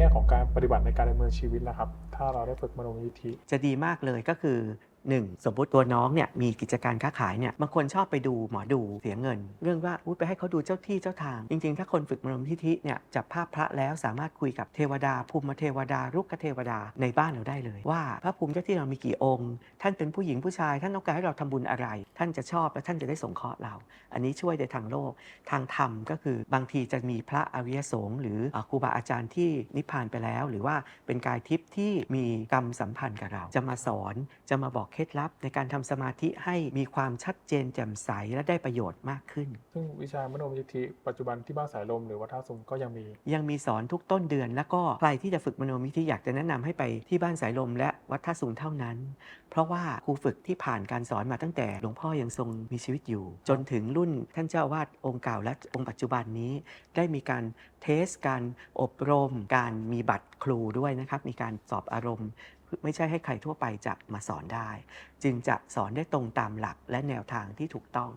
แง่ของการปฏิบัติในการดำเนินชีวิตล่ะครับ ถ้าเราได้ฝึกมโนมยิทธิจะดีมากเลยก็คือ 1. สมมติตัวน้องเนี่ยมีกิจการค้าขายเนี่ยบางคนชอบไปดูหมอดูเสียเงิน เรื่องว่าไปให้เขาดูเจ้าที่เจ้าทาง จริง ๆ ถ้าคนฝึกมโนมยิทธิเนี่ยจับภาพพระแล้วสามารถคุยกับเทวดา ภูมิเทวดารุกขเทวดาในบ้านเราได้เลย ว่าพระภูมิเจ้าที่เรามีกี่องค์ ท่านเป็นผู้หญิงผู้ชาย ท่านต้องการให้เราทำบุญอะไร ท่านจะชอบและท่านจะได้สงเคราะห์เรา อันนี้ช่วยในทางโลกทางธรรมก็คือบางทีจะมีพระอริยสงฆ์หรือครูบาอาจารย์ที่นิพพานไปแล้ว หรือว่าเป็นกายทิพย์ที่มีกรรมสัมพันธ์กับเรา จะมาสอนจะมาบอกเคล็ดลับในการทำสมาธิให้มีความชัดเจนแจ่มใสและได้ประโยชน์มากขึ้น ซึ่งวิชามโนมยิทธิปัจจุบันที่บ้านสายลมหรือวัดท่าสุงก็ยังมี ยังมีสอนทุกต้นเดือน แล้วก็ใครที่จะฝึกมโนมิธิอยากจะแนะนำให้ไปที่บ้านสายลม และวัดท่าสูงเท่านั้น เพราะว่าครูฝึกที่ผ่านการสอนมาตั้งแต่หลวงพ่อยังทรงมีชีวิตอยู่ จนถึงรุ่นท่านเจ้าอาวาดองค์เก่าและองค์ปัจจุบันนี้ ได้มีการเทสการอบรม การมีบัตรครูด้วยนะครับมีการสอบอารมณ์ ไม่ใช่ให้ใครทั่วไปจะมาสอนได้ จึงจะสอนได้ตรงตามหลักและแนวทางที่ถูกต้อง